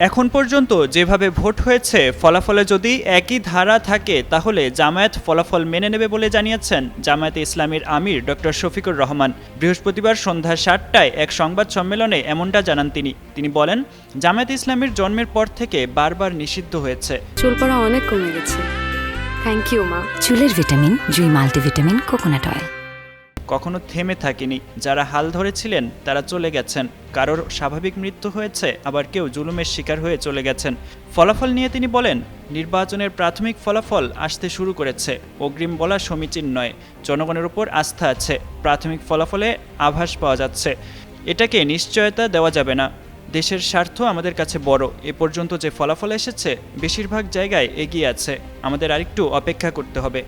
এখন পর্যন্ত যেভাবে ভোট হয়েছে ফলাফলে যদি একই ধারা থাকে তাহলে জামায়াত ফলাফল মেনে নেবে বলে জানিয়েছেন জামায়াতে ইসলামীর আমির ডক্টর শফিকুর রহমান। বৃহস্পতিবার সন্ধ্যা সাতটায় এক সংবাদ সম্মেলনে এমনটা জানান তিনি। তিনি বলেন জামায়াত ইসলামীর জন্মের পর থেকে বারবার নিষিদ্ধ হয়েছে। চুল পড়া অনেক কমে গেছে। থ্যাংক ইউ মা। চুলের ভিটামিন জুই মাল্টিভিটামিন কোকোনাট অয়েল। কখনো থেমে থাকিনি। যারা হাল ধরেছিলেন, তারা চলে গেছেন। কারোর স্বাভাবিক মৃত্যু হয়েছে, আবার কেউ জুলুমের শিকার হয়ে চলে গেছেন। ফলাফল নিয়ে তিনি বলেন, নির্বাচনের প্রাথমিক ফলাফল আসতে শুরু করেছে। অগ্রিম বলা সমীচীন নয়, জনগণের উপর আস্থা আছে। প্রাথমিক ফলাফলে আভাস পাওয়া যাচ্ছে। এটাকে নিশ্চয়তা দেওয়া যাবে না। দেশের স্বার্থ আমাদের কাছে বড়। এ পর্যন্ত যে ফলাফল এসেছে, বেশিরভাগ জায়গায় এগিয়ে আছে। আমাদের আরেকটু অপেক্ষা করতে হবে।